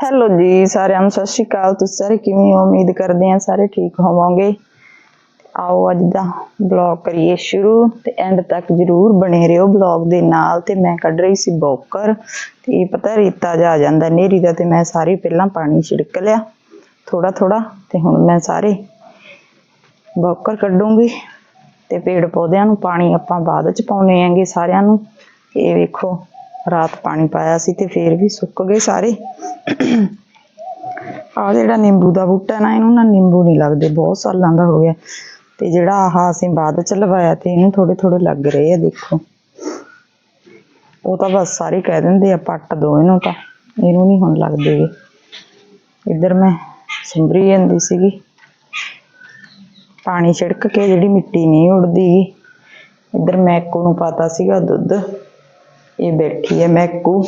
Hello ਜੀ, ਸਾਰਿਆਂ ਨੂੰ ਸਤਿ ਸ਼੍ਰੀ ਅਕਾਲ। ਤੁਸੀਂ ਸਾਰੇ ਕਿਵੇਂ ਹੋ? ਉਮੀਦ ਕਰਦੇ ਹਾਂ ਸਾਰੇ ਠੀਕ ਹੋਵੋਗੇ। ਆਓ ਅੱਜ ਦਾ ਬਲੌਗ ਕਰੀਏ ਸ਼ੁਰੂ ਤੇ ਐਂਡ ਤੱਕ ਜਰੂਰ ਬਣੇ ਰਹੋ ਬਲੌਗ ਦੇ ਨਾਲ। ਤੇ ਮੈਂ ਕੱਢ ਰਹੀ ਸੀ ਬੋਕਰ। ਤੇ ਪਤਾ ਰੇਤਾ ਜਾ ਆ ਜਾਂਦਾ ਨੇਰੀ ਦਾ ਤੇ ਮੈਂ ਸਾਰੇ ਪਹਿਲਾਂ ਪਾਣੀ ਛਿੜਕ ਲਿਆ ਥੋੜਾ ਥੋੜਾ ਤੇ ਹੁਣ ਮੈਂ ਸਾਰੇ ਬੋਕਰ ਕੱਢੂੰਗੀ ਤੇ ਪੇੜ ਪੌਦਿਆਂ ਨੂੰ ਪਾਣੀ ਆਪਾਂ ਬਾਅਦ ਚ ਪਾਉਣੇ ਆਂਗੇ ਸਾਰਿਆਂ ਨੂੰ। ਇਹ ਵੇਖੋ, ਰਾਤ ਪਾਣੀ ਪਾਇਆ ਸੀ ਤੇ ਫੇਰ ਵੀ ਸੁੱਕ ਗਏ ਸਾਰੇ। ਆ ਜਿਹੜਾ ਨਿੰਬੂ ਦਾ ਬੂਟਾ ਨਾ, ਇਹਨੂੰ ਨਾ ਨਿੰਬੂ ਨਹੀਂ ਲੱਗਦੇ, ਬਹੁਤ ਸਾਲਾਂ ਦਾ ਹੋ ਗਿਆ। ਤੇ ਜਿਹੜਾ ਆਹ ਅਸੀਂ ਬਾਅਦ ਚ ਲਵਾਇਆ ਤੇ ਇਹਨੂੰ ਥੋੜੇ ਥੋੜੇ ਲੱਗ ਰਹੇ ਆ, ਦੇਖੋ। ਉਹ ਤਾਂ ਬਸ ਸਾਰੇ ਕਹਿ ਦਿੰਦੇ ਆ, ਪੱਟ ਦੋ ਇਹਨੂੰ ਤਾਂ। ਇਹਨੂੰ ਨਹੀਂ ਹੁਣ ਲੱਗਦੇ ਗੇ। ਇੱਧਰ ਮੈਂ ਸੰਭਰੀ ਜਾਂਦੀ ਸੀਗੀ। ਪਾਣੀ ਛਿੜਕ ਕੇ ਜਿਹੜੀ ਮਿੱਟੀ ਨਹੀਂ ਉੱਡਦੀ ਇੱਧਰ ਮੈਕੂ ਨੂੰ ਪਾਤਾ ਸੀਗਾ ਦੁੱਧ। ਇਹ ਬੈਠੀ ਹੈ ਮੈਕੂ।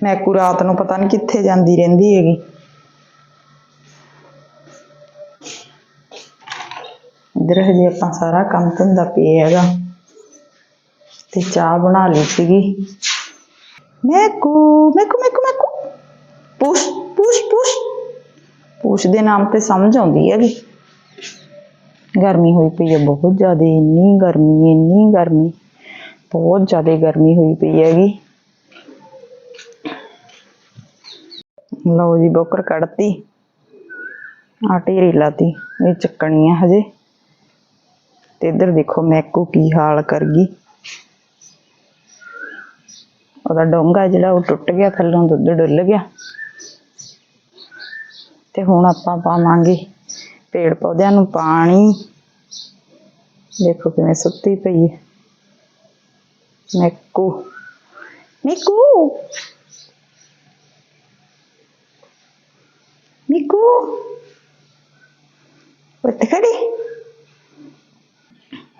ਮੈਂ ਮੈਕੂ ਰਾਤ ਨੂੰ ਪਤਾ ਨਹੀਂ ਕਿੱਥੇ ਜਾਂਦੀ ਰਹਿੰਦੀ ਹੈਗੀ। ਇੱਧਰ ਹਜੇ ਆਪਾਂ ਸਾਰਾ ਕੰਮ ਧੰਦਾ ਪਿਆ ਹੈਗਾ। ਤੇ ਚਾਹ ਬਣਾ ਲਈ ਸੀਗੀ। ਮੈਂ ਮੈਕੂ ਮੈਂ ਮੈਕੂ ਪੁਸ਼ ਪੁਸ਼ ਪੁਸ਼ ਪੁਸ਼ ਦੇ ਨਾਮ ਤੇ ਸਮਝ ਆਉਂਦੀ ਹੈਗੀ। ਗਰਮੀ ਹੋਈ ਪਈ ਹੈ, ਬਹੁਤ ਜ਼ਿਆਦਾ ਇੰਨੀ ਗਰਮੀ ਇੰਨੀ ਗਰਮੀ। ਬਹੁਤ ਜ਼ਿਆਦਾ ਗਰਮੀ ਹੋਈ ਪਈ ਹੈਗੀ। ਲਓ ਜੀ, ਬੋਕਰ ਕੱਢਤੀ। ਆ ਢੇਰੀ ਲਾਤੀ, ਇਹ ਚੱਕਣੀ ਆ ਹਜੇ। ਤੇ ਇੱਧਰ ਦੇਖੋ ਮੈਕੂ ਕੀ ਹਾਲ ਕਰ ਗਈ। ਉਹਦਾ ਡੋਂਗਾ ਜਿਹੜਾ ਉਹ ਟੁੱਟ ਗਿਆ, ਥੱਲੋਂ ਦੁੱਧ ਡੁੱਲ ਗਿਆ। ਤੇ ਹੁਣ ਆਪਾਂ ਪਾਵਾਂਗੇ ਪੇੜ ਪੌਦਿਆਂ ਨੂੰ ਪਾਣੀ। ਦੇਖੋ ਕਿਵੇਂ ਸੁੱਤੀ ਪਈ ਹੈ। ਮੈਕੂ। ਮਿਕੂ! ਮਿਕੂ ਉੱਠ ਖੜੀ।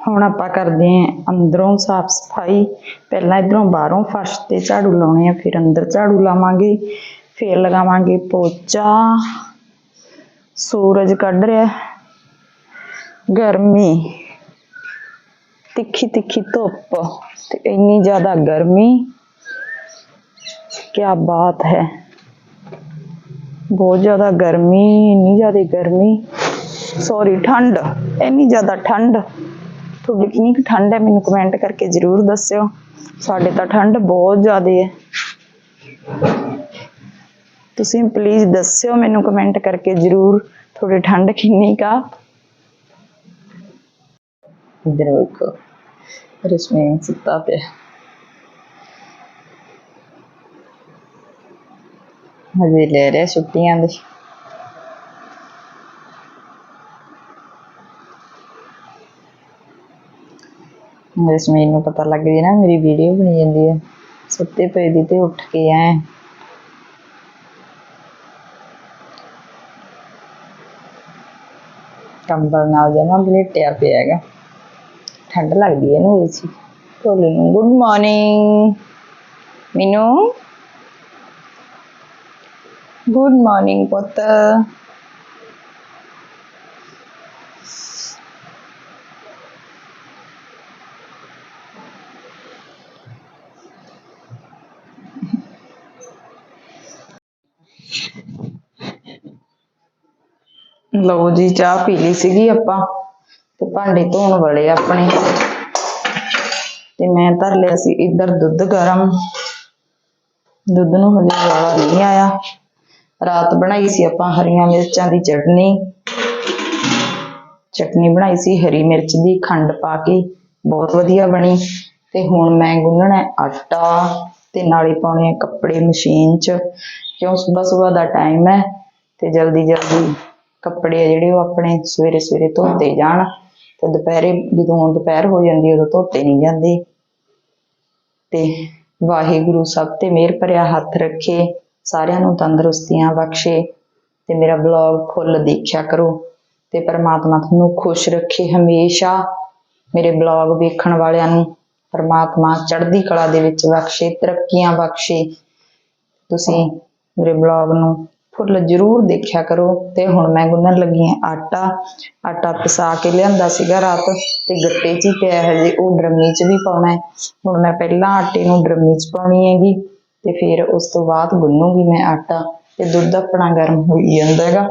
ਹੁਣ ਆਪਾਂ ਕਰਦੇ ਆਂ ਅੰਦਰੋਂ ਸਾਫ਼ ਸਫ਼ਾਈ। ਪਹਿਲਾਂ ਇਧਰੋਂ ਬਾਹਰੋਂ ਫਰਸ਼ ਤੇ ਝਾੜੂ ਲਾਉਣੇ ਆ, ਫਿਰ ਅੰਦਰ ਝਾੜੂ ਲਾਵਾਂਗੇ, ਫਿਰ ਲਗਾਵਾਂਗੇ ਪੋਚਾ। ਸੂਰਜ ਕੱਢ ਰਿਹਾ ਹੈ। ਗਰਮੀ। ਤਿੱਖੀ ਤਿੱਖੀ ਧੁੱਪ ਤੇ ਇੰਨੀ ਜ਼ਿਆਦਾ ਗਰਮੀ। ਕੀ ਬਾਤ ਹੈ। ਬਹੁਤ ਜ਼ਿਆਦਾ ਗਰਮੀ, ਇੰਨੀ ਜ਼ਿਆਦਾ ਗਰਮੀ। ਸੌਰੀ ਠੰਡ, ਇੰਨੀ ਜ਼ਿਆਦਾ ਠੰਡ। ਤੁਹਾਡੀ ਕਿੰਨੀ ਕੁ ਠੰਡ ਹੈ, ਮੈਨੂੰ ਕਮੈਂਟ ਕਰਕੇ ਜ਼ਰੂਰ ਦੱਸਿਓ। ਸਾਡੇ ਤਾਂ ਠੰਡ ਬਹੁਤ ਜ਼ਿਆਦਾ ਹੈ। ਤੁਸੀਂ ਪਲੀਜ਼ ਦੱਸਿਓ, ਮੈਨੂੰ ਕਮੈਂਟ ਕਰਕੇ ਜ਼ਰੂਰ। ਤੁਹਾਡੀ ਠੰਡ ਕਿੰਨੀ ਕਾ ਇਧਰ ਵੇਖੋ। ਰਸਮੀਨ ਸੁੱਤਾ ਪਿਆ। ਹਜੇ ਲੈ ਰਿਹਾ ਛੁੱਟੀਆਂ ਦੇ ਰਸਮੀਨ ਨੂੰ ਪਤਾ ਲੱਗ ਗਿਆ ਨਾ ਮੇਰੀ ਵੀਡੀਓ ਬਣੀ ਜਾਂਦੀ ਹੈ ਸੁੱਤੇ ਪਏ ਦੀ ਤੇ ਉੱਠ ਕੇ ਆਏ ਕੰਬਲ ਨਾਲ ਜਮਾ ਬਲੇਟਿਆ ਪਿਆ ਹੈਗਾ ਠੰਡ ਲੱਗਦੀ ਹੈ ਇਹਨੂੰ ਏਸੀ ਢੋਲੇ ਨੂੰ ਗੁੱਡ ਮਾਰਨਿੰਗ ਮੈਨੂੰ ਗੁੱਡ ਮਾਰਨਿੰਗ ਪੁੱਤ ਲਓ ਜੀ, ਚਾਹ ਪੀ ਲਈ ਸੀਗੀ ਆਪਾਂ ਤੇ ਭਾਂਡੇ ਧੋਣ ਵਾਲੇ ਆਪਣੇ। ਤੇ ਮੈਂ ਧਰ ਲਿਆ ਸੀ ਇੱਧਰ ਦੁੱਧ ਗਰਮ। ਦੁੱਧ ਨੂੰ ਹਲੇ ਵਾਲਾ ਨਹੀਂ ਆਇਆ। ਰਾਤ ਬਣਾਈ ਸੀ ਆਪਾਂ ਹਰੀਆਂ ਮਿਰਚਾਂ ਦੀ ਚਟਨੀ। ਚਟਨੀ ਬਣਾਈ ਸੀ, ਹਰੀ ਮਿਰਚ ਦੀ ਖੰਡ ਪਾ ਕੇ, ਬਹੁਤ ਵਧੀਆ ਬਣੀ। ਤੇ ਹੁਣ ਮੈਂ ਗੁੰਨਣਾ ਆਟਾ ਤੇ ਨਾਲੇ ਪਾਉਣੇ ਆ ਕੱਪੜੇ ਮਸ਼ੀਨ 'ਚ। ਕਿਉਂ ਸਵੇਰ ਸਵੇਰ ਦਾ ਟਾਈਮ ਹੈ ਤੇ ਜਲਦੀ ਜਲਦੀ ਕੱਪੜੇ ਆ ਜਿਹੜੇ ਉਹ ਆਪਣੇ ਸਵੇਰੇ ਸਵੇਰੇ ਧੋਤੇ ਜਾਣ। ਤੇ ਦੁਪਹਿਰੇ ਜਦੋਂ ਦੁਪਹਿਰ ਹੋ ਜਾਂਦੀ, ਉਦੋਂ ਧੋਤੇ ਨਹੀਂ ਜਾਂਦੇ। ਤੇ ਵਾਹਿਗੁਰੂ ਸਭ ਤੇ ਮਿਹਰ ਭਰਿਆ ਹੱਥ ਰੱਖੇ। ਸਾਰਿਆਂ ਨੂੰ ਤੰਦਰੁਸਤੀਆਂ ਬਖਸ਼ੇ ਤੇ ਮੇਰਾ ਬਲੌਗ ਫੁੱਲ ਦੇਖਿਆ ਕਰੋ ਤੇ ਪਰਮਾਤਮਾ ਤੁਹਾਨੂੰ ਖੁਸ਼ ਰੱਖੇ ਹਮੇਸ਼ਾ। ਮੇਰੇ ਬਲੌਗ ਵੇਖਣ ਵਾਲਿਆਂ ਨੂੰ ਪਰਮਾਤਮਾ ਚੜ੍ਹਦੀ ਕਲਾ ਦੇ ਵਿੱਚ ਬਖਸ਼ੇ, ਤਰੱਕੀਆਂ ਬਖਸ਼ੇ। ਤੁਸੀਂ ਮੇਰੇ ਬਲੌਗ ਨੂੰ ਫੁੱਲ ਜ਼ਰੂਰ ਦੇਖਿਆ ਕਰੋ ਤੇ ਹੁਣ ਮੈਂ ਗੁੰਨਣ ਲੱਗੀ ਹਾਂ ਆਟਾ। ਆਟਾ ਪਿਸਾ ਕੇ ਲਿਆਂਦਾ ਸੀਗਾ ਰਾਤ ਤੇ ਗੱਟੇ 'ਚ ਹੀ ਪਿਆ ਹਜੇ, ਉਹ ਡਰਮੀ 'ਚ ਵੀ ਪਾਉਣਾ ਹੈ। ਹੁਣ ਮੈਂ ਪਹਿਲਾਂ ਆਟੇ ਨੂੰ ਡਰਮੀ 'ਚ ਪਾਉਣੀ ਹੈਗੀ। ਤੇ ਫਿਰ ਉਸ ਤੋਂ ਬਾਅਦ ਗੁੰਨੂਗੀ ਮੈਂ ਆਟਾ ਤੇ ਦੁੱਧ ਆਪਣਾ ਗਰਮ ਹੋਈ ਜਾਂਦਾ ਹੈਗਾ।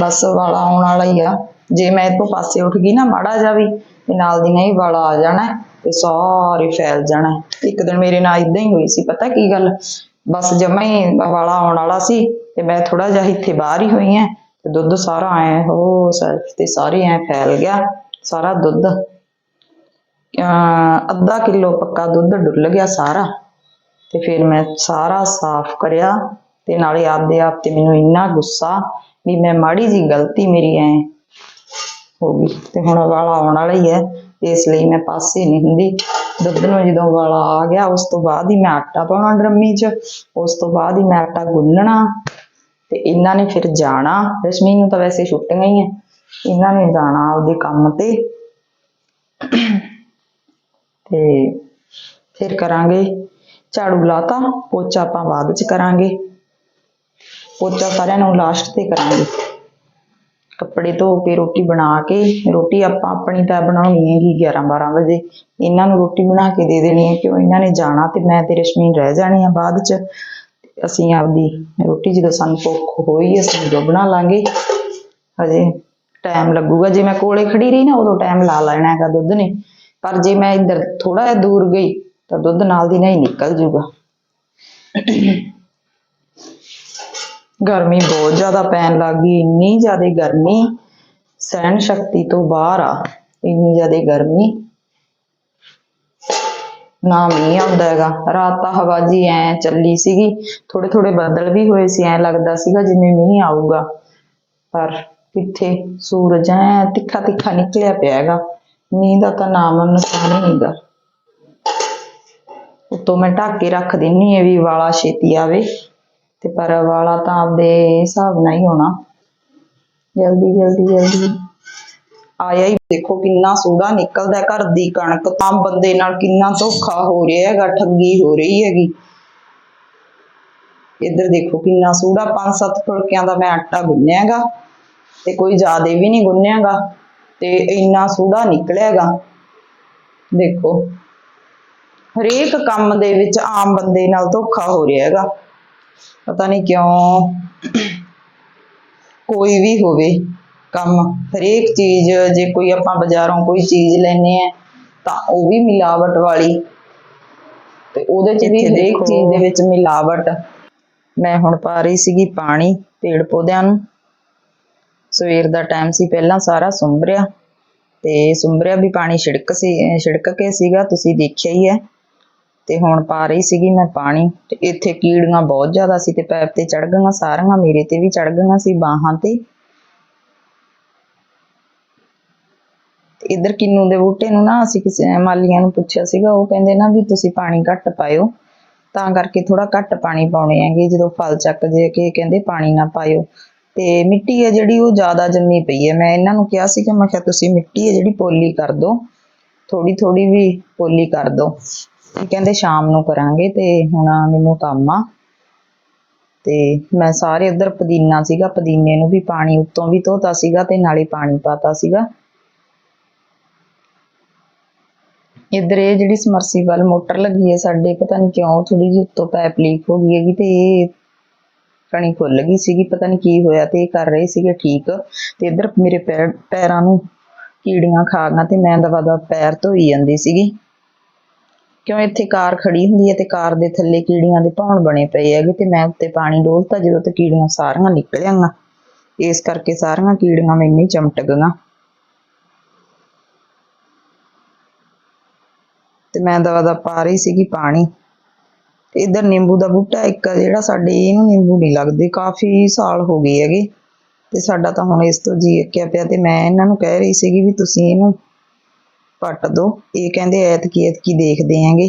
ਬਸ ਵਾਲਾ ਆਉਣ ਵਾਲਾ ਹੀ ਆ। ਜੇ ਮੈਂ ਇੱਥੋਂ ਪਾਸੇ ਉੱਠ ਗਈ ਨਾ ਮਾੜਾ ਜਾ ਵੀ, ਤੇ ਨਾਲ ਦੀ ਨਾਲ ਹੀ ਵਾਲਾ ਆ ਜਾਣਾ ਤੇ ਸਾਰੇ ਫੈਲ ਜਾਣਾ ਇੱਕ ਦਿਨ ਮੇਰੇ ਨਾਲ ਇਦਾਂ ਹੀ ਹੋਈ ਸੀ, ਪਤਾ ਕੀ ਗੱਲ? ਬਸ ਜਮਾ ਹੀ ਵਾਲਾ ਆਉਣ ਵਾਲਾ ਸੀ ਤੇ ਮੈਂ ਥੋੜਾ ਜਿਹਾ ਇੱਥੇ ਬਾਹਰ ਹੀ ਹੋਈ ਐ ਤੇ ਦੁੱਧ ਸਾਰਾ ਐ ਹੋ ਸੈਲਫ ਤੇ ਸਾਰੇ ਐ ਫੈਲ ਗਿਆ, ਸਾਰਾ ਦੁੱਧ। ਅਹ ਅੱਧਾ ਕਿਲੋ ਪੱਕਾ ਦੁੱਧ ਡੁੱਲ ਗਿਆ ਸਾਰਾ। ਤੇ ਫਿਰ ਮੈਂ ਸਾਰਾ ਸਾਫ਼ ਕਰਿਆ ਤੇ ਨਾਲੇ ਆਪਦੇ ਆਪ ਤੇ ਮੈਨੂੰ ਇੰਨਾ ਗੁੱਸਾ ਵੀ ਮੈਂ ਮਾੜੀ ਜੀ ਗਲਤੀ ਮੇਰੀ ਐ ਹੋ ਗਈ ਤੇ ਹੁਣ ਵਾਲਾ ਆਉਣ ਵਾਲਾ ਹੀ ਹੈ, ਇਸ ਲਈ ਮੈਂ ਪਾਸੇ ਨਹੀਂ ਹੁੰਦੀ। ਦੁੱਧ ਨੂੰ ਜਦੋਂ ਵਾਲਾ ਆ ਗਿਆ, ਉਸ ਤੋਂ ਬਾਅਦ ਹੀ ਮੈਂ ਆਟਾ ਪਾਉਣਾ ਡਰਮੀ 'ਚ, ਉਸ ਤੋਂ ਬਾਅਦ ਹੀ ਮੈਂ ਆਟਾ ਗੁੰਨਣਾ ਤੇ ਇਹਨਾਂ ਨੇ ਫਿਰ ਜਾਣਾ। ਰਸ਼ਮੀ ਨੂੰ ਤਾਂ ਵੈਸੇ ਛੁੱਟੀਆਂ ਹੀ ਐ ਇਹਨਾਂ ਨੇ ਜਾਣਾ ਆਪਦੇ ਕੰਮ ਤੇ। ਤੇ ਫਿਰ ਕਰਾਂਗੇ। ਝਾੜੂ ਲਾਤਾ ਪੋਚਾ ਆਪਾਂ ਬਾਅਦ ਚ ਕਰਾਂਗੇ। ਪੋਚਾ ਸਾਰਿਆਂ ਨੂੰ ਲਾਸਟ ਤੇ ਕਰਾਂਗੇ। ਕੱਪੜੇ ਧੋ ਕੇ ਰੋਟੀ ਬਣਾ ਕੇ ਰੋਟੀ ਆਪਾਂ ਆਪਣੀ ਤਾਂ ਬਣਾਉਣੀ ਹੈਗੀ 11 12 ਵਜੇ। ਇਹਨਾਂ ਨੂੰ ਰੋਟੀ ਬਣਾ ਕੇ ਦੇ ਦੇਣੀ ਹੈ ਕਿਉਂ? ਇਹਨਾਂ ਨੇ ਜਾਣਾ ਤੇ ਮੈਂ ਤੇ ਰਸ਼ਮੀ ਰਹਿ ਜਾਣੀ ਆ ਬਾਅਦ ਚ। ਅਸੀਂ ਆਪਦੀ ਰੋਟੀ ਜਦੋਂ ਸਾਨੂੰ ਭੁੱਖ ਹੋਈ ਅਸੀਂ ਉਦੋਂ ਬਣਾ ਲਾਂਗੇ। ਹਜੇ ਟਾਈਮ ਲੱਗੂਗਾ। ਜੇ ਮੈਂ ਕੋਲੇ ਖੜੀ ਰਹੀ ਨਾ ਉਦੋਂ ਟਾਈਮ ਲਾ ਲੈਣਾ ਹੈਗਾ ਦੁੱਧ ਨੇ। ਪਰ ਜੇ ਮੈਂ ਇੱਧਰ ਥੋੜਾ ਜਿਹਾ ਦੂਰ ਗਈ ਤਾਂ ਦੁੱਧ ਨਾਲ ਦੀ ਨਾਲ ਹੀ ਨਿਕਲ ਜੂਗਾ। ਗਰਮੀ ਬਹੁਤ ਜ਼ਿਆਦਾ ਪੈਣ ਲੱਗ ਗਈ, ਇੰਨੀ ਜ਼ਿਆਦਾ ਗਰਮੀ, ਸਹਿਣ ਸ਼ਕਤੀ ਤੋਂ ਬਾਹਰ ਆ, ਇੰਨੀ ਜ਼ਿਆਦਾ ਗਰਮੀ। ਨਾ ਮੀਂਹ ਆਉਂਦਾ ਹੈਗਾ, ਰਾਤ ਤਾਂ ਹਵਾ ਜੀ ਐ ਚੱਲੀ ਸੀਗੀ ਥੋੜੇ ਥੋੜੇ ਬੱਦਲ ਵੀ ਹੋਏ ਸੀ, ਐ ਲੱਗਦਾ ਸੀਗਾ ਜਿਵੇਂ ਮੀਂਹ ਆਊਗਾ। ਪਰ ਕਿੱਥੇ ਸੂਰਜ ਐ ਤਿੱਖਾ ਤਿੱਖਾ ਨਿਕਲਿਆ ਪਿਆ ਹੈਗਾ, ਮੀਂਹ ਦਾ ਤਾਂ ਨਾਮ ਨਿਸ਼ਾਨ ਹੀ ਨਹੀਂਗਾ ਉਤੋਂ ਮੈਂ ਢੱਕ ਕੇ ਰੱਖ ਦਿੰਨੀ ਐ ਵੀ ਵਾਲਾ ਛੇਤੀ ਆਵੇ। ਤੇ ਪਰ ਵਾਲਾ ਤਾਂ ਆਪਦੇ ਹਿਸਾਬ ਨਾਲ ਹੀ ਹੋਣਾ। ਜਲਦੀ ਜਲਦੀ ਜਲਦੀ। ਆਇਆ ਹੀ ਦੇਖੋ ਕਿੰਨਾ ਸੂੜਾ ਨਿਕਲਦਾ ਘਰ ਦੀ ਕਣਕ ਤਾਂ ਬੰਦੇ ਨਾਲ ਕਿੰਨਾ ਧੋਖਾ ਹੋ ਰਿਹਾ ਹੈਗਾ, ਠੱਗੀ ਹੋ ਰਹੀ ਹੈਗੀ। ਇੱਧਰ ਦੇਖੋ ਕਿੰਨਾ ਸੂੜਾ ਪੰਜ ਸੱਤ ਫੁਲਕਿਆਂ ਦਾ ਮੈਂ ਆਟਾ ਗੁੰਨਿਆਗਾ ਤੇ ਕੋਈ ਜ਼ਿਆਦਾ ਵੀ ਨਹੀਂ ਗੁੰਨਿਆਗਾ ਤੇ ਇੰਨਾ ਸੂੜਾ ਨਿਕਲਿਆਗਾ ਦੇਖੋ। ਹਰੇਕ ਕੰਮ ਦੇ ਵਿੱਚ ਆਮ ਬੰਦੇ ਨਾਲ ਧੋਖਾ ਹੋ ਰਿਹਾ ਹੈਗਾ। ਪਤਾ ਨਹੀਂ ਕਿਉਂ ਕੋਈ ਵੀ ਹੋਵੇ ਕੰਮ ਹਰੇਕ ਚੀਜ਼ ਜੇ ਕੋਈ ਆਪਾਂ ਬਾਜ਼ਾਰੋਂ ਕੋਈ ਚੀਜ਼ ਲੈਨੇ ਆ ਤਾਂ ਉਹ ਵੀ ਮਿਲਾਵਟ ਵਾਲੀ। ਤੇ ਉਹਦੇ ਚ ਵੀ ਹਰੇਕ ਚੀਜ਼ ਦੇ ਵਿੱਚ ਮਿਲਾਵਟ। ਮੈਂ ਹੁਣ ਪਾ ਰਹੀ ਸੀਗੀ ਪਾਣੀ ਪੇੜ ਪੌਦਿਆਂ ਨੂੰ। ਸਵੇਰ ਦਾ ਟਾਈਮ ਸੀ ਪਹਿਲਾਂ ਸਾਰਾ ਸੁੰਬਰਿਆ। ਤੇ ਸੁੰਬਰਿਆ ਵੀ ਪਾਣੀ ਛਿੜਕ ਸੀ ਛਿੜਕ ਕੇ ਸੀਗਾ ਤੁਸੀਂ ਦੇਖਿਆ ਹੀ ਹੈ। ਤੇ ਹੁਣ ਪਾ ਰਹੀ ਸੀਗੀ ਮੈਂ ਪਾਣੀ ਤੇ ਇੱਥੇ ਕੀੜੀਆਂ ਬਹੁਤ ਜ਼ਿਆਦਾ ਸੀ ਤੇ ਪੈਪ ਤੇ ਚੜ ਗਈਆਂ, ਸਾਰੀਆਂ ਮੇਰੇ ਤੇ ਵੀ ਚੜ ਗਈਆਂ ਸੀ ਬਾਹਾਂ ਤੇ। ਤੇ ਕਿੰਨੂ ਦੇ ਬੂਟੇ ਨੂੰ ਨਾ ਅਸੀਂ ਕਿਸੇ ਮਾਲੀਆਂ ਨੂੰ ਪੁੱਛਿਆ ਸੀਗਾ, ਉਹ ਕਹਿੰਦੇ ਨਾ ਵੀ ਤੁਸੀਂ ਪਾਣੀ ਘੱਟ ਪਾਇਓ, ਤਾਂ ਕਰਕੇ ਥੋੜਾ ਘੱਟ ਪਾਣੀ ਪਾਉਣੇ ਹੈਗੇ, ਜਦੋਂ ਫਲ ਚੱਕ ਜੇ ਕੇ ਕਹਿੰਦੇ ਪਾਣੀ ਨਾ ਪਾਇਓ। ਤੇ ਮਿੱਟੀ ਹੈ ਜਿਹੜੀ ਉਹ ਜ਼ਿਆਦਾ ਜੰਮੀ ਪਈ ਹੈ, ਮੈਂ ਇਹਨਾਂ ਨੂੰ ਕਿਹਾ ਸੀ ਕਿ ਮੈਂ ਕਿਹਾ ਤੁਸੀਂ ਮਿੱਟੀ ਹੈ ਜਿਹੜੀ ਪੋਲੀ ਕਰ ਦਿਓ ਥੋੜੀ ਥੋੜੀ ਵੀ ਪੋਲੀ ਕਰ ਦਿਓ। ਇਹ ਕਹਿੰਦੇ ਸ਼ਾਮ ਨੂੰ ਕਰਾਂਗੇ ਤੇ ਹੁਣ ਮੈਨੂੰ ਕੰਮ ਆ। ਤੇ ਮੈਂ ਸਾਰੇ ਉਧਰ ਪੁਦੀਨਾ ਸੀਗਾ, ਪੁਦੀਨੇ ਨੂੰ ਵੀ ਪਾਣੀ ਉੱਤੋਂ ਵੀ ਧੋਤਾ ਸੀਗਾ ਤੇ ਨਾਲੇ ਪਾਣੀ ਪਾਤਾ ਸੀਗਾ। ਇੱਧਰ ਇਹ ਜਿਹੜੀ ਸਮਰਸੀਬਲ ਮੋਟਰ ਲੱਗੀ ਹੈ ਸਾਡੇ, ਪਤਾ ਨਹੀਂ ਕਿਉਂ ਥੋੜੀ ਜਿਹੀ ਉੱਤੋਂ ਪਾਈਪ ਲੀਕ ਹੋ ਗਈ ਹੈਗੀ ਤੇ ਇਹ ਕਣੀ ਖੁੱਲ ਗਈ ਸੀਗੀ, ਪਤਾ ਨਹੀਂ ਕੀ ਹੋਇਆ ਤੇ ਇਹ ਕਰ ਰਹੇ ਸੀਗੇ ਠੀਕ। ਤੇ ਇੱਧਰ ਮੇਰੇ ਪੈਰ ਪੈਰਾਂ ਨੂੰ ਕੀੜੀਆਂ ਖਾ ਗਈਆਂ ਤੇ ਮੈਂ ਦਵਾ ਦਾ ਪੈਰ ਧੋਈ ਜਾਂਦੀ ਸੀਗੀ। ਕਿਉਂ ਇੱਥੇ ਕਾਰ ਖੜੀ ਹੁੰਦੀ ਹੈ ਤੇ ਕਾਰ ਦੇ ਥੱਲੇ ਕੀੜੀਆਂ ਦੇ ਭੌਣ ਬਣੇ ਪਏ ਹੈਗੇ ਤੇ ਮੈਂ ਉੱਤੇ ਪਾਣੀ ਡੋਲਤਾ ਜਦੋਂ ਤੇ ਕੀੜੀਆਂ ਸਾਰੀਆਂ ਨਿਕਲ ਆਈਆਂ ਇਸ ਕਰਕੇ ਸਾਰੀਆਂ ਕੀੜੀਆਂ ਮੈਨੂੰ ਚਮਟ ਗਈਆਂ। ਤੇ ਮੈਂ ਦਵਾ ਦਾ ਪਾ ਰਹੀ ਸੀਗੀ ਪਾਣੀ। ਤੇ ਇੱਧਰ ਨਿੰਬੂ ਦਾ ਬੂਟਾ ਇੱਕ ਜਿਹੜਾ ਸਾਡੇ ਇਹਨੂੰ ਨਿੰਬੂ ਨਹੀਂ ਲੱਗਦੇ, ਕਾਫੀ ਸਾਲ ਹੋ ਗਏ ਹੈਗੇ। ਤੇ ਸਾਡਾ ਤਾਂ ਹੁਣ ਇਸ ਤੋਂ ਜੀ ਅੱਕਿਆ ਪਿਆ ਤੇ ਮੈਂ ਇਹਨਾਂ ਨੂੰ ਕਹਿ ਰਹੀ ਸੀਗੀ ਵੀ ਤੁਸੀਂ ਇਹਨੂੰ ਪੱਟ ਦੋ। ਇਹ ਕਹਿੰਦੇ ਐਤਕੀ ਐਤਕੀ ਦੇਖਦੇ ਆਂਗੇ।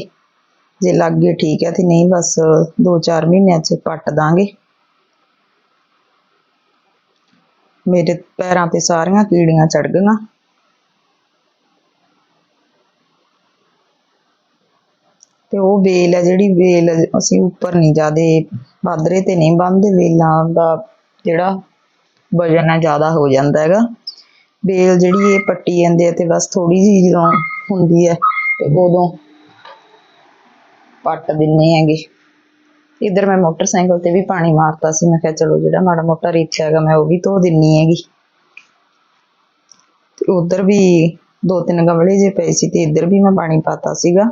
ਜੇ ਲੱਗ ਗਏ ਠੀਕ ਹੈ ਤੇ ਨਹੀਂ ਬਸ 2-4 ਮਹੀਨਿਆਂ ਚ ਪੱਟ ਦਾਂਗੇ। ਮੇਰੇ ਪੈਰਾਂ ਤੇ ਸਾਰੀਆਂ ਕੀੜੀਆਂ ਚੜ ਗਈਆਂ। ਤੇ ਉਹ ਵੇਲ ਹੈ ਜਿਹੜੀ ਵੇਲ ਅਸੀਂ ਉੱਪਰ ਨਹੀਂ ਜਾਦੇ। ਬਾਦਰੇ ਤੇ ਨਹੀਂ ਬੰਨਦੇ। ਵੇਲਾਂ ਦਾ ਜਿਹੜਾ ਵਜਨ ਹੈ ਜ਼ਿਆਦਾ ਹੋ ਜਾਂਦਾ ਹੈਗਾ। ਬੇਲ ਜਿਹੜੀ ਇਹ ਪੱਟੀ ਜਾਂਦੇ ਆ ਤੇ ਬਸ ਥੋੜੀ ਜਿਹੀ ਜਦੋਂ ਹੁੰਦੀ ਹੈ ਤੇ ਉਦੋਂ ਪੱਟ ਦਿੰਨੇ ਹੈਗੇ। ਇਧਰ ਮੈਂ ਮੋਟਰਸਾਈਕਲ ਤੇ ਵੀ ਪਾਣੀ ਮਾਰਤਾ ਸੀ, ਮੈਂ ਕਿਹਾ ਚਲੋ ਜਿਹੜਾ ਮਾੜਾ ਮੋਟਾ ਰੀਚਾ ਹੈਗਾ ਮੈਂ ਉਹ ਵੀ ਧੋ ਦਿੰਨੀ ਹੈਗੀ। ਤੇ ਉਧਰ ਵੀ ਦੋ ਤਿੰਨ ਗਮਲੇ ਜੇ ਪਏ ਸੀ ਤੇ ਇਧਰ ਵੀ ਮੈਂ ਪਾਣੀ ਪਾਤਾ ਸੀਗਾ।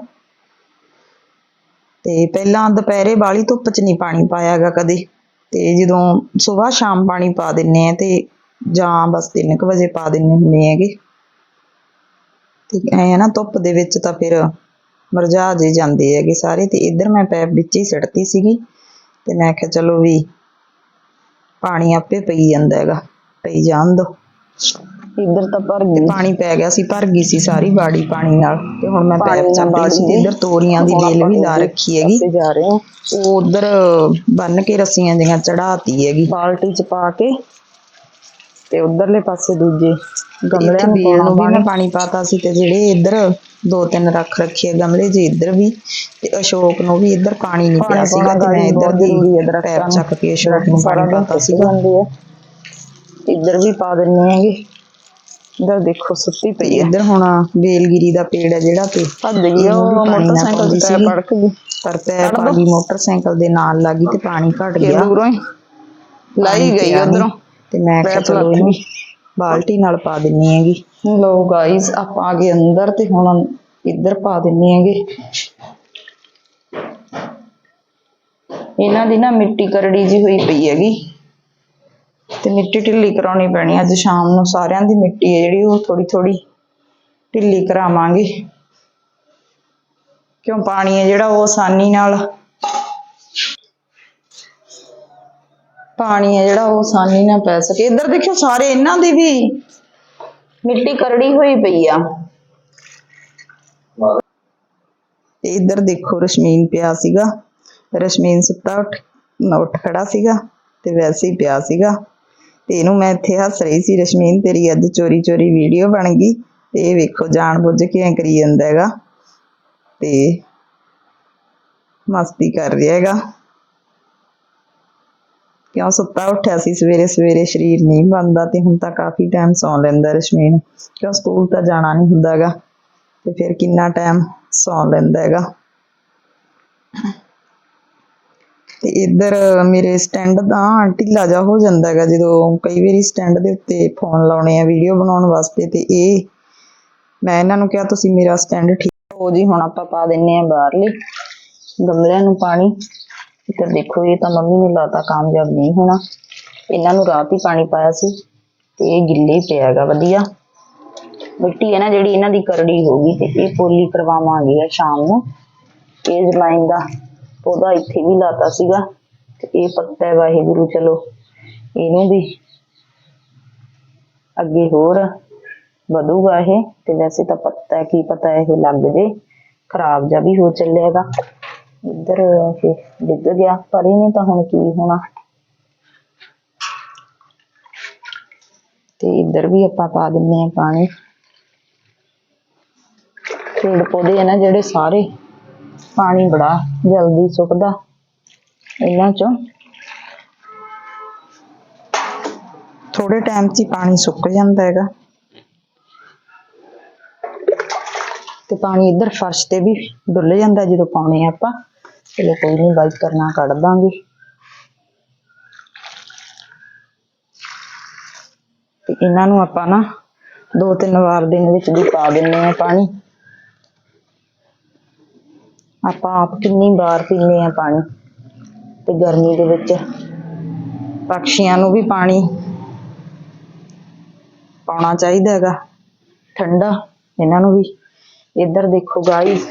ਤੇ ਪਹਿਲਾਂ ਦੁਪਹਿਰੇ ਬਾਲੀ ਧੁੱਪ 'ਚ ਨਹੀਂ ਪਾਣੀ ਪਾਇਆਗਾ ਕਦੇ। ਤੇ ਜਦੋਂ ਸਵੇਰ ਸ਼ਾਮ ਪਾਣੀ ਪਾ ਦਿੰਨੇ ਆ ਤੇ ਜਾਂ ਬਸ 3 ਵਜੇ ਪਾ ਦਿੰਨੇ ਹੁੰਦੇ ਹੈਗੇ। ਤੇ ਐ ਨਾ ਧੁੱਪ ਦੇ ਵਿੱਚ ਤਾਂ ਫਿਰ ਮਰਜਾ ਜੇ ਜਾਂਦੇ ਹੈਗੇ ਸਾਰੇ। ਤੇ ਇੱਧਰ ਮੈਂ ਪੈਪ ਵਿੱਚ ਹੀ ਸਿੱਟਤੀ ਸੀਗੀ। ਤੇ ਮੈਂ ਕਿਹਾ ਚਲੋ ਵੀ ਪਾਣੀ ਆਪੇ ਪਈ ਜਾਂਦਾ ਹੈਗਾ। ਪਈ ਜਾਣ ਦੋ। ਇੱਧਰ ਤਾਂ ਭਰ ਗਈ। ਪਾਣੀ ਪੈ ਗਿਆ ਸੀ ਭਰ ਗਈ ਸੀ ਸਾਰੀ ਬਾੜੀ ਪਾਣੀ ਨਾਲ। ਤੇ ਹੁਣ ਮੈਂ ਪੈਪ ਚੱਲਦੀ ਸੀ ਇੱਧਰ ਤੋਰੀਆਂ ਦੀ ਬੇਲ ਵੀ ਲਾ ਰੱਖੀ ਹੈਗੀ। ਜਾ ਰਹੇ ਹਾਂ। ਉਹ ਉਧਰ ਬੰਨ ਕੇ ਰੱਸੀਆਂ ਜਿਹੀਆਂ ਚੜਾਤੀ ਹੈਗੀ। ਬਾਲਟੀ ਚ ਪਾ ਕੇ ਤੇ ਉਧਰਲੇ ਪਾਸੇ ਦੂਜੇ ਗਮਲਿਆਂ ਨੂੰ ਬੇਲ ਨੂੰ ਵੀ ਪਾਉਣਾ ਮੈਂ ਪਾਣੀ ਪਾਤਾ ਸੀ ਤੇ ਜਿਹੜੇ ਇੱਧਰ ਦੋ ਤਿੰਨ ਰੱਖ ਰੱਖੇ ਗਮਲੇ ਜੀ ਇੱਧਰ ਵੀ ਤੇ ਅਸ਼ੋਕ ਨੂੰ ਵੀ ਇੱਧਰ ਪਾਣੀ ਨਹੀਂ ਪਿਆ ਪਾਣੀ ਸੀਗਾ ਤੇ ਪਾਉਣਾ ਮੈਂ ਇੱਧਰ ਦੀ ਪੈਰ। ਚੱਕ ਕੇ ਅਸ਼ੋਕ ਨੂੰ ਪਾਣੀ ਪਾਤਾ ਸੀਗਾ। ਇੱਧਰ ਵੀ ਪਾ ਦਿੰਨੇ ਹੈਗੇ ਇੱਧਰ ਦੇਖੋ ਸੁੱਤੀ ਤੇ ਪਈ ਹੈ। ਇੱਧਰ ਹੁਣ ਬੇਲਗਿਰੀ ਦਾ ਪੇੜ ਹੈ ਜਿਹੜਾ ਤੇ ਭੱਜ ਗਈ ਉਹ ਪਾਣੀ ਮੋਟਰਸਾਈਕਲ ਤੇ। ਪੜਕ ਗਈ। ਪਰ ਆ ਗਈ ਮੋਟਰਸਾਈਕਲ ਦੇ ਨਾਲ ਲੱਗੀ ਤੇ ਪਾਣੀ ਘਟ ਗਿਆ। ਦੂਰੋਂ ਹੀ। ਲਾਈ ਪਾਣੀ ਗਈ। ਉਧਰੋਂ। ਤੇ ਮੈਂ ਕਿਹਾ ਚਲੋ ਇਹਨੂੰ। ਬਾਲਟੀ ਨਾਲ ਪਾ ਦਿੰਨੀ ਹੈਗੀ। ਲੋ ਗਾਇਸ ਆਪਾਂ ਆ ਗਏ ਅੰਦਰ ਤੇ ਹੁਣ ਇੱਧਰ ਪਾ ਦਿੰਨੇ ਹੈਗੇ। ਇਹਨਾਂ ਦੀ ਨਾ ਮਿੱਟੀ ਕਰੜੀ ਜੀ ਹੋਈ ਪਈ ਹੈਗੀ। ਤੇ ਮਿੱਟੀ ਢਿੱਲੀ ਕਰਾਉਣੀ ਪੈਣੀ ਅੱਜ ਸ਼ਾਮ ਨੂੰ ਸਾਰਿਆਂ ਦੀ ਮਿੱਟੀ ਹੈ ਜਿਹੜੀ ਉਹ ਥੋੜੀ ਥੋੜੀ ਢਿੱਲੀ ਕਰਾਵਾਂਗੇ। ਕਿਉਂ ਪਾਣੀ ਹੈ ਜਿਹੜਾ ਉਹ ਆਸਾਨੀ ਨਾਲ ਪਾਣੀ ਹੈ ਜਿਹੜਾ ਉਹ ਆਸਾਨੀ ਨਾਲ ਪੈ ਸਕੇ। ਇੱਧਰ ਦੇਖਿਓ ਸਾਰੇ ਇਹਨਾਂ ਦੀ ਵੀ ਮਿੱਟੀ ਕਰੜੀ ਹੋਈ ਪਈ ਆ। ਤੇ ਇੱਧਰ ਦੇਖੋ ਰਸ਼ਮੀਨ ਪਿਆ ਸੀਗਾ। ਰਸ਼ਮੀਨ ਸੁੱਤਾ ਉੱਠ ਉੱਠ ਖੜਾ ਸੀਗਾ ਤੇ ਵੈਸੇ ਹੀ ਪਿਆ ਸੀਗਾ। ਤੇ ਇਹਨੂੰ ਮੈਂ ਇੱਥੇ ਹੱਸ ਰਹੀ ਸੀ, ਰਸ਼ਮੀਨ ਤੇਰੀ ਅੱਜ ਚੋਰੀ ਚੋਰੀ ਵੀਡੀਓ ਬਣ ਗਈ। ਤੇ ਇਹ ਵੇਖੋ ਜਾਣ ਬੁੱਝ ਕੇ ਐ ਕਰੀ ਜਾਂਦਾ ਹੈਗਾ। ਤੇ ਮਸਤੀ ਕਰ ਰਿਹਾ ਹੈਗਾ। ਕਿਉਂ ਸੁੱਤਾ ਉੱਠਿਆ ਸੀ ਸਵੇਰੇ ਸਵੇਰੇ, ਸਰੀਰ ਨਹੀਂ ਬਣਦਾ ਤੇ ਹੁਣ ਤਾਂ ਕਾਫੀ ਟਾਈਮ ਸੌਂ ਲੈਂਦਾ ਰਸ਼ਮੀਨ। ਕਿਉਂ ਸਕੂਲ ਤਾਂ ਜਾਣਾ ਨਹੀਂ ਹੁੰਦਾਗਾ ਤੇ ਫਿਰ ਕਿੰਨਾ ਟਾਈਮ ਸੌਂ ਲੈਂਦਾ ਹੈਗਾ। ਤੇ ਇੱਧਰ ਮੇਰੇ ਸਟੈਂਡ ਦਾ ਢਿੱਲਾ ਜਾ ਹੋ ਜਾਂਦਾ ਹੈਗਾ, ਜਦੋਂ ਕਈ ਵਾਰੀ ਸਟੈਂਡ ਦੇ ਉੱਤੇ ਫੋਨ ਲਾਉਣੇ ਆ ਵੀਡੀਓ ਬਣਾਉਣ ਵਾਸਤੇ ਤੇ ਇਹ ਮੈਂ ਇਹਨਾਂ ਨੂੰ ਕਿਹਾ, ਤੁਸੀਂ ਮੇਰਾ ਸਟੈਂਡ ਠੀਕ ਹੋ ਜੀ, ਹੁਣ ਆਪਾਂ ਪਾ ਦਿੰਨੇ ਆ ਬਾਹਰਲੀ ਗਮਲਿਆਂ ਨੂੰ ਪਾਣੀ। ਇੱਧਰ ਦੇਖੋ, ਇਹ ਤਾਂ ਮੰਮੀ ਨੇ ਲਾਤਾ, ਕਾਮਯਾਬ ਨਹੀਂ ਹੋਣਾ। ਇਹਨਾਂ ਨੂੰ ਰਾਤ ਹੀ ਪਾਣੀ ਪਾਇਆ ਸੀ ਤੇ ਇਹ ਗਿੱਲੇ ਪਿਆ ਹੈਗਾ, ਵਧੀਆ। ਮਿੱਟੀ ਹੈ ਨਾ ਜਿਹੜੀ ਇਹਨਾਂ ਦੀ ਕਰੜੀ ਹੋ ਗਈ ਤੇ ਇਹ ਪੋਲੀ ਕਰਵਾਵਾਂਗੇ ਸ਼ਾਮ ਨੂੰ। ਇਹ ਜਲਾਈਨ ਦਾ ਪੌਦਾ ਇੱਥੇ ਵੀ ਲਾਤਾ ਸੀਗਾ ਤੇ ਇਹ ਪੱਤਾ ਹੈ, ਵਾਹਿਗੁਰੂ, ਚਲੋ। ਇਹਨੂੰ ਵੀ ਅੱਗੇ ਹੋਰ ਵਧੂਗਾ ਇਹ ਤੇ ਵੈਸੇ ਤਾਂ ਪੱਤਾ ਕੀ ਪਤਾ ਇਹ ਲੱਗ ਜੇ। ਖਰਾਬ ਜਾ ਵੀ ਹੋ ਚੱਲੇਗਾ ਇੱਧਰ ਇਹ ਡਿੱਗ ਗਿਆ ਪਰ ਇਹਨੇ ਤਾਂ ਹੁਣ ਕੀ ਹੋਣਾ। ਤੇ ਇੱਧਰ ਵੀ ਆਪਾਂ ਪਾ ਦਿੰਨੇ ਆ ਪਾਣੀ। ਪੇੜ ਪੌਦੇ ਆ ਨਾ ਜਿਹੜੇ ਸਾਰੇ, ਪਾਣੀ ਬੜਾ ਜਲਦੀ ਸੁੱਕਦਾ ਇਹਨਾਂ ਚੋਂ। ਥੋੜੇ ਟਾਈਮ 'ਚ ਹੀ ਪਾਣੀ ਸੁੱਕ ਜਾਂਦਾ ਹੈਗਾ। ਪਾਣੀ ਇੱਧਰ ਫਰਸ਼ ਤੇ ਵੀ ਡੁੱਲ ਜਾਂਦਾ ਜਦੋਂ ਪਾਉਣੇ ਆ ਆਪਾਂ। ਚਲੋ ਕੋਈ ਨਹੀਂ ਵਾਈਪਰ ਨਾਲ ਕੱਢ ਦਾਂਗੇ। ਤੇ ਇਹਨਾਂ ਨੂੰ ਆਪਾਂ ਨਾ ਦੋ ਤਿੰਨ ਵਾਰ ਦਿਨ ਵਿੱਚ ਵੀ ਪਾ ਦਿੰਨੇ ਆ ਪਾਣੀ। ਆਪਾਂ ਆਪ ਕਿੰਨੀ ਵਾਰ ਪੀਂਦੇ ਆ ਪਾਣੀ। ਤੇ ਗਰਮੀ ਦੇ ਵਿੱਚ ਪਕਸ਼ੀਆਂ ਨੂੰ ਵੀ ਪਾਣੀ ਪਾਉਣਾ ਚਾਹੀਦਾ ਹੈਗਾ। ਠੰਡਾ, ਇਹਨਾਂ ਨੂੰ ਵੀ। ਇੱਧਰ ਦੇਖੋ ਗਾਈਸ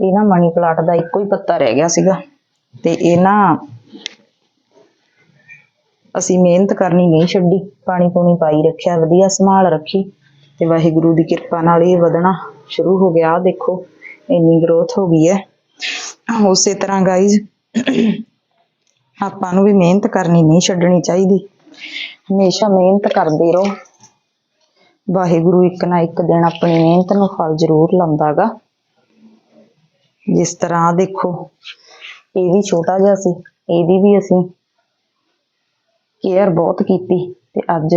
ਇਹ ਨਾ ਮਨੀ ਪਲਾਟ ਦਾ ਇੱਕੋ ਹੀ ਪੱਤਾ ਰਹਿ ਗਿਆ ਸੀਗਾ ਤੇ ਇਹ ਨਾ ਅਸੀਂ ਮਿਹਨਤ ਕਰਨੀ ਨਹੀਂ ਛੱਡੀ, ਪਾਣੀ ਪੂਣੀ ਪਾਈ ਰੱਖਿਆ, ਵਧੀਆ ਸੰਭਾਲ ਰੱਖੀ ਤੇ ਵਾਹਿਗੁਰੂ ਦੀ ਕਿਰਪਾ ਨਾਲ ਇਹ ਵਧਣਾ ਸ਼ੁਰੂ ਹੋ ਗਿਆ। ਦੇਖੋ, ਇੰਨੀ ਗਰੋਥ ਹੋ ਗਈ ਹੈ। ਉਸੇ ਤਰ੍ਹਾਂ ਗਾਈਜ਼ ਆਪਾਂ ਨੂੰ ਵੀ ਮਿਹਨਤ ਕਰਨੀ ਨਹੀਂ ਛੱਡਣੀ ਚਾਹੀਦੀ। ਹਮੇਸ਼ਾ ਮਿਹਨਤ ਕਰਦੇ ਰਹੋ। ਵਾਹਿਗੁਰੂ ਇੱਕ ਨਾ ਇੱਕ ਦਿਨ ਆਪਣੀ ਮਿਹਨਤ ਨੂੰ ਫਲ ਜ਼ਰੂਰ ਲਾਉਂਦਾਗਾ। ਜਿਸ ਤਰ੍ਹਾਂ ਦੇਖੋ, ਇਹ ਵੀ ਛੋਟਾ ਜਿਹਾ ਸੀ, ਇਹਦੀ ਵੀ ਅਸੀਂ ਕੇਅਰ ਬਹੁਤ ਕੀਤੀ ਤੇ ਅੱਜ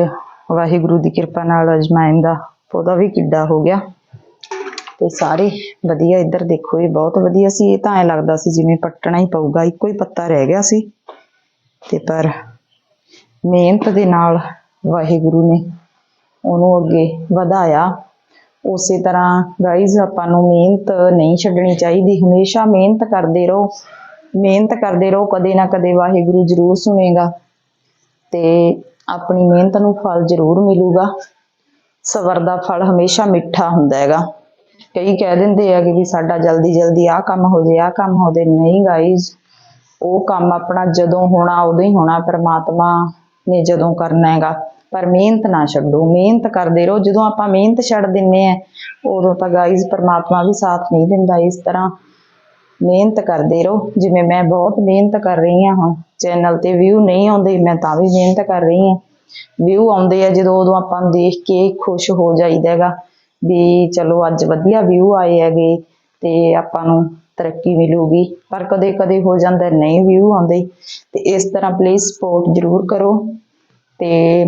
ਵਾਹਿਗੁਰੂ ਦੀ ਕਿਰਪਾ ਨਾਲ ਅਜਮਾਇਨ ਦਾ ਪੌਦਾ ਵੀ ਕਿੱਡਾ ਹੋ ਗਿਆ। ਤੇ ਸਾਰੇ ਵਧੀਆ ਇੱਧਰ ਦੇਖੋ, ਇਹ ਬਹੁਤ ਵਧੀਆ ਸੀ, ਇਹ ਤਾਂ ਐ ਲੱਗਦਾ ਸੀ ਜਿਵੇਂ ਪੱਟਣਾ ਹੀ ਪਊਗਾ, ਇੱਕੋ ਹੀ ਪੱਤਾ ਰਹਿ ਗਿਆ ਸੀ। ਤੇ ਪਰ ਮਿਹਨਤ ਦੇ ਨਾਲ ਵਾਹਿਗੁਰੂ ਨੇ ਉਹਨੂੰ ਅੱਗੇ ਵਧਾਇਆ। ਉਸੇ ਤਰ੍ਹਾਂ ਗਾਈਜ਼ ਆਪਾਂ ਨੂੰ ਮਿਹਨਤ ਨਹੀਂ ਛੱਡਣੀ ਚਾਹੀਦੀ। ਹਮੇਸ਼ਾ ਮਿਹਨਤ ਕਰਦੇ ਰਹੋ। ਮਿਹਨਤ ਕਰਦੇ ਰਹੋ, ਕਦੇ ਨਾ ਕਦੇ ਵਾਹਿਗੁਰੂ ਜ਼ਰੂਰ ਸੁਣੇਗਾ ਤੇ ਆਪਣੀ ਮਿਹਨਤ ਨੂੰ ਫਲ ਜ਼ਰੂਰ ਮਿਲੂਗਾ। ਸਬਰ ਦਾ ਫਲ ਹਮੇਸ਼ਾ ਮਿੱਠਾ ਹੁੰਦਾ ਹੈਗਾ। ਕਈ ਕਹਿ ਦਿੰਦੇ ਆ ਕਿ ਵੀ ਸਾਡਾ ਜਲਦੀ ਜਲਦੀ ਆਹ ਕੰਮ ਹੋ ਜੇ, ਆਹ ਕੰਮ ਹੋ ਜੇ। ਨਹੀਂ ਗਾਈਜ਼ ਉਹ ਕੰਮ ਆਪਣਾ ਜਦੋਂ ਹੋਣਾ, ਉਦੋਂ ਹੀ ਹੋਣਾ। ਪ੍ਰਮਾਤਮਾ ਨੇ ਜਦੋਂ ਕਰਨਾ ਹੈਗਾ। ਪਰ ਮਿਹਨਤ ਨਾ ਛੱਡੋ, ਮਿਹਨਤ ਕਰਦੇ ਰਹੋ। ਜਦੋਂ ਆਪਾਂ ਮਿਹਨਤ ਛੱਡ ਦਿੰਨੇ ਆ, ਉਦੋਂ ਤਾਂ ਗਾਈਜ਼ ਪ੍ਰਮਾਤਮਾ ਵੀ ਸਾਥ ਨਹੀਂ ਦਿੰਦਾ। ਇਸ ਤਰ੍ਹਾਂ ਮਿਹਨਤ ਕਰਦੇ ਰਹੋ। ਜਿਵੇਂ ਮੈਂ ਬਹੁਤ ਮਿਹਨਤ ਕਰ ਰਹੀ ਹਾਂ ਹੁਣ ਚੈਨਲ ਤੇ ਵਿਊ ਨਹੀਂ ਆਉਂਦੇ, ਮੈਂ ਤਾਂ ਵੀ ਮਿਹਨਤ ਕਰ ਰਹੀ ਹਾਂ। ਵਿਊ ਆਉਂਦੇ ਆ ਜਦੋਂ ਉਦੋਂ ਆਪਾਂ ਨੂੰ ਦੇਖ ਕੇ ਖੁਸ਼ ਹੋ ਜਾਈਦਾ ਹੈਗਾ ਵੀ ਚਲੋ ਅੱਜ ਵਧੀਆ ਵਿਊ ਆਏ ਹੈਗੇ ਤੇ ਆਪਾਂ ਨੂੰ ਤਰੱਕੀ ਮਿਲੂਗੀ। ਪਰ ਕਦੇ ਕਦੇ ਹੋ ਜਾਂਦਾ ਨਹੀਂ ਵਿਊ ਆਉਂਦੇ। ਤੇ ਇਸ ਤਰ੍ਹਾਂ ਪਲੀਜ਼ ਸਪੋਰਟ ਜ਼ਰੂਰ ਕਰੋ। ਤੇ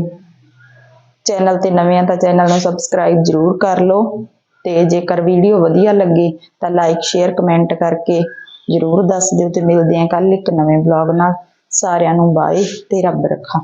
ਚੈਨਲ ਤੇ ਨਵੇਂ ਆ ਤਾਂ ਚੈਨਲ ਨੂੰ ਸਬਸਕ੍ਰਾਈਬ ਜ਼ਰੂਰ ਕਰ ਲਓ ਤੇ ਜੇਕਰ ਵੀਡੀਓ ਵਧੀਆ ਲੱਗੇ ਤਾਂ ਲਾਈਕ ਸ਼ੇਅਰ ਕਮੈਂਟ ਕਰਕੇ ਜ਼ਰੂਰ ਦੱਸ ਦਿਓ ਤੇ ਮਿਲਦੇ ਹਾਂ ਕੱਲ ਇੱਕ ਨਵੇਂ ਵਲੌਗ ਨਾਲ। ਸਾਰਿਆਂ ਨੂੰ ਬਾਏ ਤੇ ਰੱਬ ਰੱਖਾ।